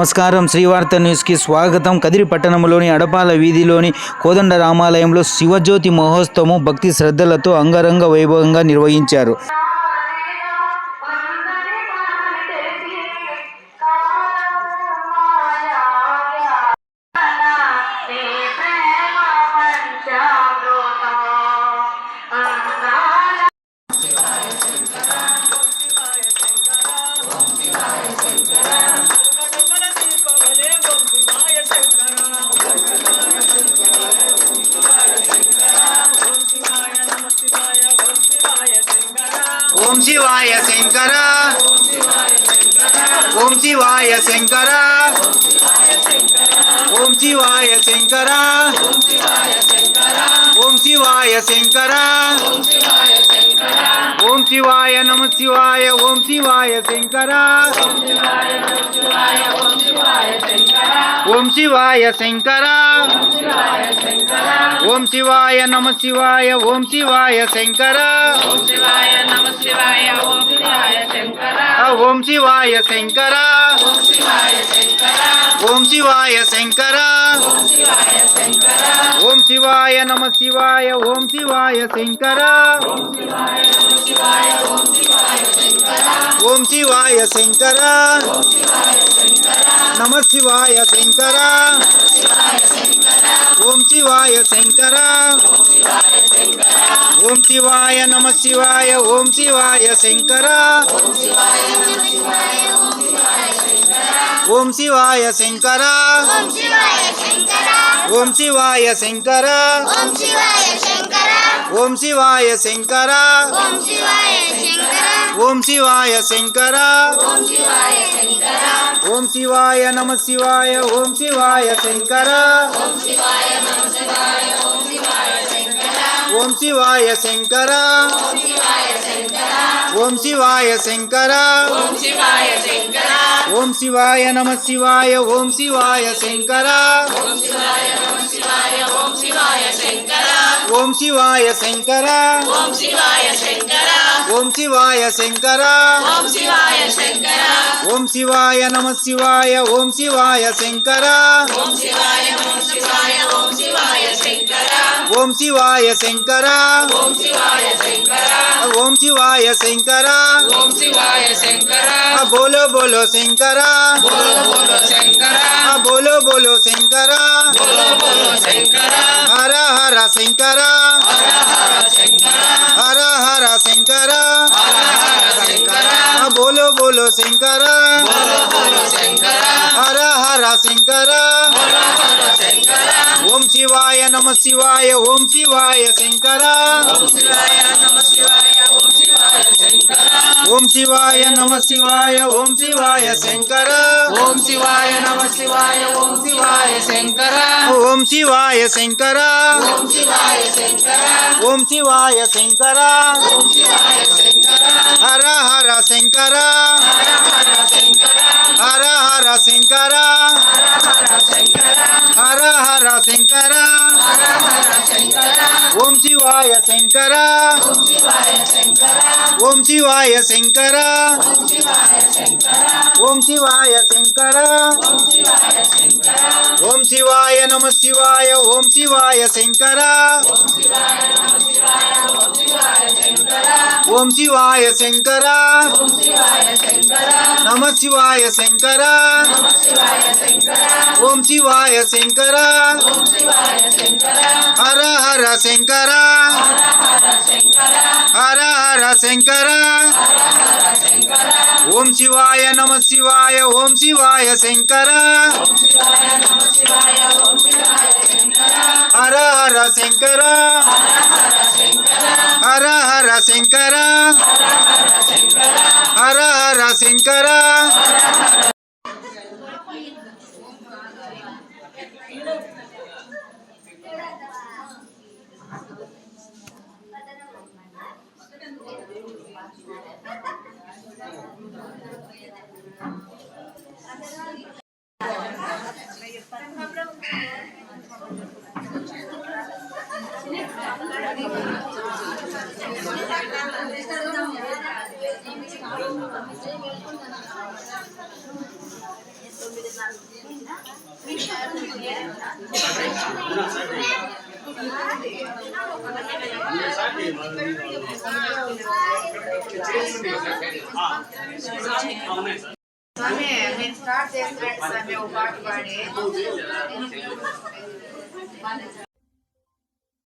నమస్కారం. శ్రీవార్త న్యూస్కి స్వాగతం. కదిరి పట్టణంలోని అడపాల వీధిలోని కోదండ రామాలయంలో శివజ్యోతి మహోత్సవం భక్తి శ్రద్ధలతో అంగరంగ వైభవంగా నిర్వహించారు. శివాయ శంకర. ఓం శివాయ శంకర. ఓం శివాయ శంకర. ఓం శివాయ శంకర. ఓం శివాయ నమ శివాయ. ఓం శివాయ శంకర. ఓం శివాయ శంకర. ఓం శివాయ నమ శివాయ. ఓం శివాయ శంకర. ఓం శివాయ నమ శివాయ ఓం శివాయ శంకర ఓం శివాయ శంకర నమ ఓం శివాయ శంకర ఓం శివాయ నమ శివాయ ఓం శివాయ శంకర ఓం శివాయ శంకర ఓం శివాయ శంకర ఓం శివాయ శంకర శివాయ నమ శివాయ ఓం శివాయ శంకర. ఓం శివాయ శంకర. ఓం శివాయ శంకర. ఓం శివాయ శంకర. ఓం శివాయ శంకర. ఓం శివాయ నమ శివాయ ఓం శివాయ శంకర. ఓం శివాయ శంకర శివాయ ఓం శివాయ ఓం శివాయ శంకర ఓం శివాయ శంకర ఓం శివాయ నమ శివాయ ఓం శివాయ శంకర ఓం శివాయ శంకర ఓం శివాయ శంకర ఓం శివాయ శంకర ఓం శివాయ శంకర ఓం శివాయ నమ శివాయ ఓం శివాయ శంకర ఓం శివాయ నమ శివాయ ఓం శివాయ శంకర ఓం శివాయ శంకర. ఓం శివాయ శంకర. ఓం శివాయ శంకర. ఓం శివాయ శంకర. బోలో బోలో శంకర. బోలో బోలో శంకర. బోలో బోలో శంకర. బోలో బోలో శంకర. హర హర శంకర. హర హర శంకర. హర హర శంకర. హర హర శంకర. ఆ బోలో బోలో శంకర. బోలో బోలో శంకర. హర హర శంకర. హర శివాయ నమ శివాయ ఓం శివాయ శంకర ఓం శివాయ నమ శివాయ ఓం శివాయ శంకర ఓం శివాయ నమ శివాయ ఓం శివాయ శంకర ఓం శివాయ శంకర ఓం శివాయ శంకర ఓం శివాయ శంకర హర హర శంకర హర హర శంకర శంకర. ఓం శివాయ శంకర. ఓం శివాయ శంకర. ఓం శివాయ నమ శివాయ ఓం శివాయ శంకర. ఓం శివాయ శంకర. నమ శివాయ శంకర. ఓం శివాయ శంకర. హర హర శంకర. హర హర శంకర. ఓం శివాయ నమ శివాయ ఓం శివాయ శంకర. హర హర శంకర. హర హర శంకర. హర హర శంకర. స్వామి మీరు స్టార్ట్ చేస్తున్నారు స్వామి ఒక పాట పాడి